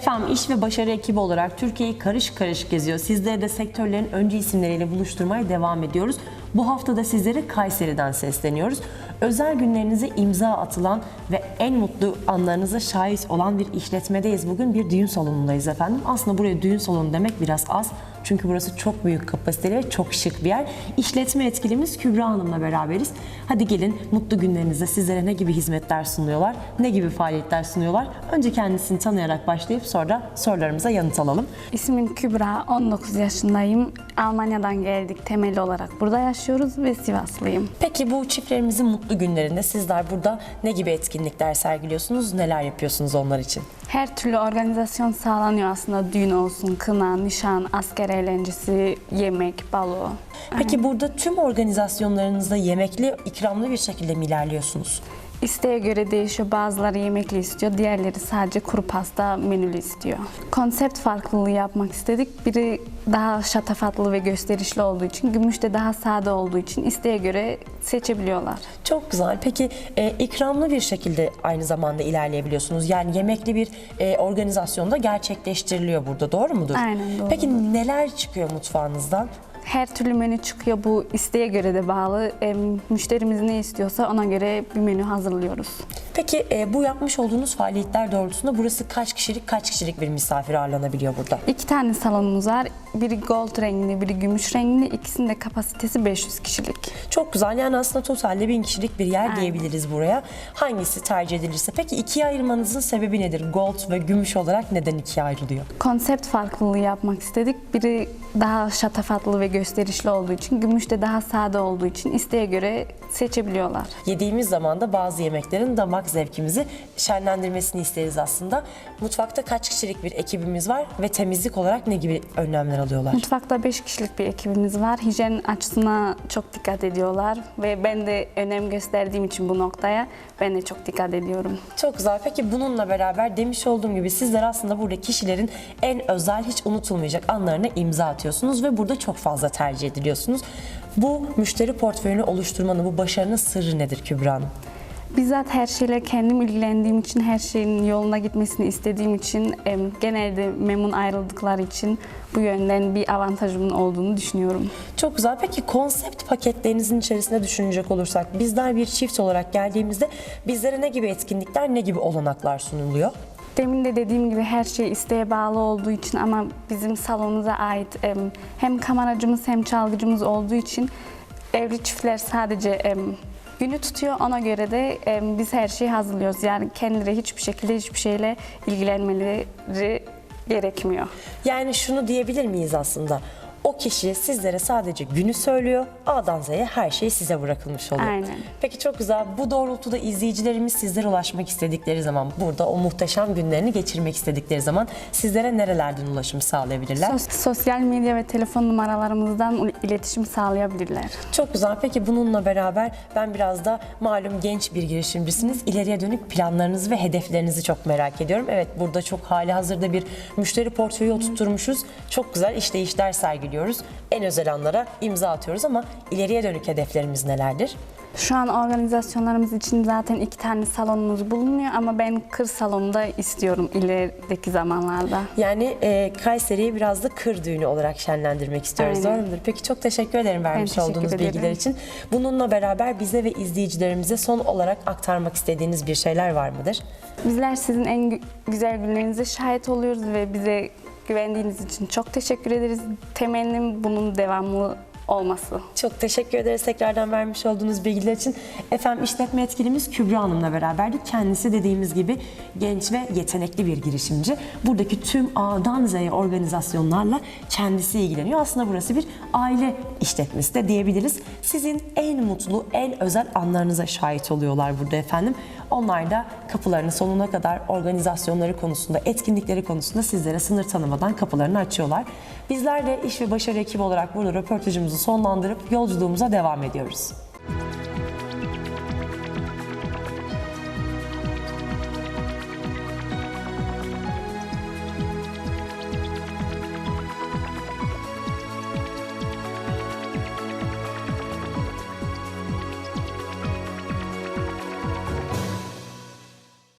Efendim iş ve başarı ekibi olarak Türkiye'yi karış karış geziyor. Sizleri de sektörlerin öncü isimleriyle buluşturmaya devam ediyoruz. Bu hafta da sizlere Kayseri'den sesleniyoruz. Özel günlerinize imza atılan ve en mutlu anlarınıza şahit olan bir işletmedeyiz. Bugün bir düğün salonundayız efendim. Aslında buraya düğün salonu demek biraz az. Çünkü burası çok büyük kapasiteli ve çok şık bir yer. İşletme etkilimiz Kübra Hanım'la beraberiz. Hadi gelin mutlu günlerinizde sizlere ne gibi hizmetler sunuyorlar, ne gibi faaliyetler sunuyorlar. Önce kendisini tanıyarak başlayıp sonra sorularımıza yanıt alalım. İsmim Kübra, 19 yaşındayım. Almanya'dan geldik, temeli olarak burada yaşıyoruz ve Sivaslıyım. Peki bu çiftlerimizin mutlu günlerinde sizler burada ne gibi etkinlikler sergiliyorsunuz, neler yapıyorsunuz onlar için? Her türlü organizasyon sağlanıyor aslında. Düğün olsun, kına, nişan, asker eğlencesi, yemek, balo. Peki burada tüm organizasyonlarınızda yemekli, ikramlı bir şekilde mi ilerliyorsunuz? İsteğe göre değişiyor. Bazıları yemekli istiyor, diğerleri sadece kuru pasta menülü istiyor. Konsept farklılığı yapmak istedik. Biri daha şatafatlı ve gösterişli olduğu için, gümüş de daha sade olduğu için isteğe göre seçebiliyorlar. Çok güzel. Peki e, ikramlı bir şekilde aynı zamanda ilerleyebiliyorsunuz. Yani yemekli bir e, organizasyonda gerçekleştiriliyor burada. Doğru mudur? Aynen, doğru. Peki neler çıkıyor mutfağınızdan? Her türlü menü çıkıyor. Bu isteğe göre de bağlı. Em, Müşterimiz ne istiyorsa ona göre bir menü hazırlıyoruz. Peki e, bu yapmış olduğunuz faaliyetler doğrultusunda burası kaç kişilik, kaç kişilik bir misafir ağırlanabiliyor burada? İki tane salonumuz var. Biri gold rengli, biri gümüş rengli. İkisinin de kapasitesi 500 kişilik. Çok güzel. Yani aslında totalde bin kişilik bir yer Aynen. diyebiliriz buraya. Hangisi tercih edilirse. Peki ikiye ayırmanızın sebebi nedir? Gold ve gümüş olarak neden ikiye ayrılıyor? Konsept farklılığı yapmak istedik. Biri daha şatafatlı ve gösterişli olduğu için, gümüş de daha sade olduğu için isteğe göre seçebiliyorlar. Yediğimiz zaman da bazı yemeklerin damak zevkimizi şenlendirmesini isteriz aslında. Mutfakta kaç kişilik bir ekibimiz var ve temizlik olarak ne gibi önlemler alıyorlar? Mutfakta 5 kişilik bir ekibimiz var. Hijyen açısına çok dikkat ediyorlar ve ben de önem gösterdiğim için bu noktaya ben de çok dikkat ediyorum. Çok güzel. Peki bununla beraber demiş olduğum gibi sizler aslında burada kişilerin en özel, hiç unutulmayacak anlarına imza atıyorsunuz ve burada çok fazla tercih ediliyorsunuz. Bu müşteri portföyünü oluşturmanın, bu başarının sırrı nedir Kübra Hanım? Bizzat her şeyle kendim ilgilendiğim için, her şeyin yoluna gitmesini istediğim için, genelde memnun ayrıldıkları için bu yönden bir avantajımın olduğunu düşünüyorum. Çok güzel. Peki konsept paketlerinizin içerisinde düşünecek olursak bizler bir çift olarak geldiğimizde bizlere ne gibi etkinlikler, ne gibi olanaklar sunuluyor? Demin de dediğim gibi her şey isteğe bağlı olduğu için ama bizim salonumuza ait em, hem kameracımız hem çalgıcımız olduğu için evli çiftler sadece günü tutuyor. Ona göre de biz her şeyi hazırlıyoruz. Yani kendileri hiçbir şekilde hiçbir şeyle ilgilenmeleri gerekmiyor. Yani şunu diyebilir miyiz aslında? O kişi sizlere sadece günü söylüyor, A'dan Z'ye her şey size bırakılmış oluyor. Aynen. Peki çok güzel. Bu doğrultuda izleyicilerimiz sizlere ulaşmak istedikleri zaman, burada o muhteşem günlerini geçirmek istedikleri zaman sizlere nerelerden ulaşım sağlayabilirler? Sos- sosyal medya ve telefon numaralarımızdan iletişim sağlayabilirler. Çok güzel. Peki bununla beraber ben biraz da malum genç bir girişimcisiniz. İleriye dönük planlarınızı ve hedeflerinizi çok merak ediyorum. Evet burada çok hali hazırda bir müşteri portföyü oturtmuşuz. Çok güzel işleyişler sergiliyoruz. En özel anlara imza atıyoruz ama ileriye dönük hedeflerimiz nelerdir? Şu an organizasyonlarımız için zaten iki tane salonumuz bulunuyor ama ben kır salonunda istiyorum ilerideki zamanlarda. Yani e, Kayseri'yi biraz da kır düğünü olarak şenlendirmek istiyoruz. Aynen. Doğru mudur? Peki çok teşekkür ederim vermiş teşekkür olduğunuz ederim. bilgiler için. Bununla beraber bize ve izleyicilerimize son olarak aktarmak istediğiniz bir şeyler var mıdır? Bizler sizin en gü- güzel günlerinize şahit oluyoruz ve bize güvendiğiniz için çok teşekkür ederiz. Temennim bunun devamlı olması. Çok teşekkür ederiz tekrardan vermiş olduğunuz bilgiler için. Efendim işletme etkilimiz Kübra Hanım'la beraberdik. Kendisi dediğimiz gibi genç ve yetenekli bir girişimci. Buradaki tüm A'dan Z'ye organizasyonlarla kendisi ilgileniyor. Aslında burası bir aile işletmesi de diyebiliriz. Sizin en mutlu, en özel anlarınıza şahit oluyorlar burada efendim. Onlar da kapılarını sonuna kadar organizasyonları konusunda, etkinlikleri konusunda sizlere sınır tanımadan kapılarını açıyorlar. Bizler de iş ve başarı ekibi olarak burada röportajımızı sonlandırıp yolculuğumuza devam ediyoruz.